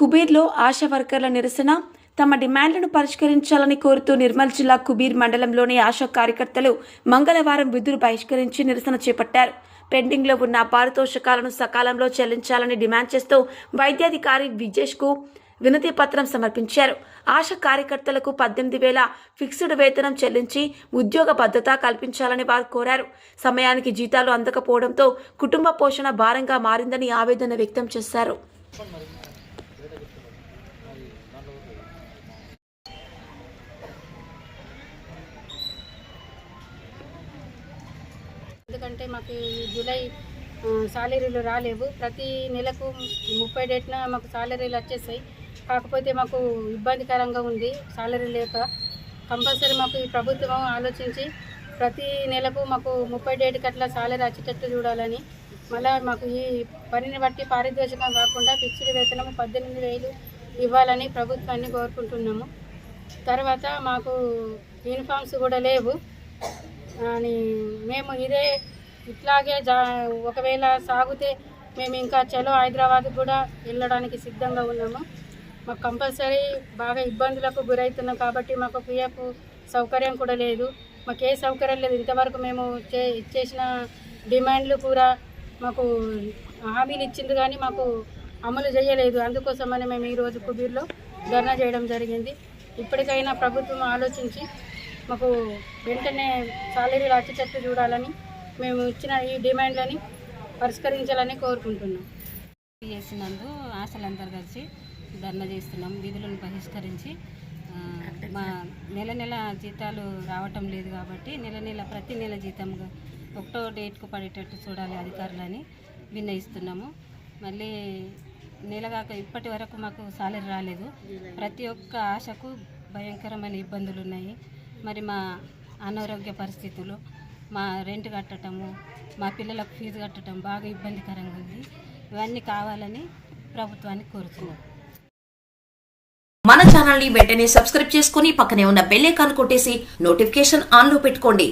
కుబీర్లో ఆశా వర్కర్ల నిరసన. తమ డిమాండ్లను పరిష్కరించాలని కోరుతూ నిర్మల్ జిల్లా కుబీర్ మండలంలోని ఆశా కార్యకర్తలు మంగళవారం విధులు బహిష్కరించి నిరసన చేపట్టారు. పెండింగ్లో ఉన్న పారితోషికాలను సకాలంలో చెల్లించాలని డిమాండ్ చేస్తూ వైద్యాధికారి విజేష్కు వినతి పత్రం సమర్పించారు. ఆశా కార్యకర్తలకు పద్దెనిమిది వేల ఫిక్స్డ్ వేతనం చెల్లించి ఉద్యోగ భద్రత కల్పించాలని వారు కోరారు. సమయానికి జీతాలు అందకపోవడంతో కుటుంబ పోషణ భారంగా మారిందని ఆవేదన వ్యక్తం చేశారు. ఎందుకంటే మాకు జూలై సాలరీలు రాలేవు. ప్రతి నెలకు ముప్పై డేట్న మాకు సాలరీలు వచ్చేసాయి. కాకపోతే మాకు ఇబ్బందికరంగా ఉంది సాలరీ లేక. కంపల్సరీ మాకు ఈ ప్రభుత్వం ఆలోచించి ప్రతి నెలకు మాకు ముప్పై డేట్కి అట్లా సాలరీ వచ్చేటట్టు చూడాలని. మళ్ళీ మాకు ఈ పనిని బట్టి పారితోషికం కాకుండా ఫిక్స్డ్ వేతనం పద్దెనిమిది వేలు ఇవ్వాలని ప్రభుత్వాన్ని కోరుకుంటున్నాము. తర్వాత మాకు యూనిఫామ్స్ కూడా లేవు. అని మేము ఇదే ఇట్లాగే జా ఒకవేళ సాగితే మేము ఇంకా చలో హైదరాబాద్ కూడా వెళ్ళడానికి సిద్ధంగా ఉన్నాము. మాకు కంపల్సరీ బాగా ఇబ్బందులకు గురవుతున్నాం కాబట్టి మాకు పిఎఫ్ సౌకర్యం కూడా లేదు. మాకు ఏ సౌకర్యం లేదు. ఇంతవరకు మేము చే ఇచ్చేసిన డిమాండ్లు కూడా మాకు హామీలు ఇచ్చింది కానీ మాకు అమలు చేయలేదు. అందుకోసమని మేము ఈరోజు కుబీర్లో ధర్నా చేయడం జరిగింది. ఇప్పటికైనా ప్రభుత్వం ఆలోచించి మాకు వెంటనే సాలరీలు వచ్చేటట్టు చూడాలని మేము ఇచ్చిన ఈ డిమాండ్లని పరిష్కరించాలని కోరుకుంటున్నాం. చేసినందు ఆశలందరూ కలిసి ధర్నా చేస్తున్నాం. విధులను బహిష్కరించి మా నెల నెల జీతాలు రావటం లేదు కాబట్టి నెల నెల ప్రతి నెల జీతం ఒకటో డేట్కు పడేటట్టు చూడాలి అధికారులని విన్నయిస్తున్నాము. మళ్ళీ నెలగాక ఇప్పటి వరకు మాకు సాలరీ రాలేదు. ప్రతి ఒక్క ఆశకు భయంకరమైన ఇబ్బందులు ఉన్నాయి మరి మా అనారోగ్య పరిస్థితులు మా రెంట్ కట్టటము మా పిల్లలకు ఫీజు కట్టడం బాగా ఇబ్బందికరంగా ఉంది. ఇవన్నీ కావాలని ప్రభుత్వాన్ని కోరుతున్నాం. మన ఛానల్ని వెంటనే సబ్స్క్రైబ్ చేసుకుని పక్కనే ఉన్న బెల్ ఐకాన్ కొట్టేసి నోటిఫికేషన్ ఆన్లో పెట్టుకోండి.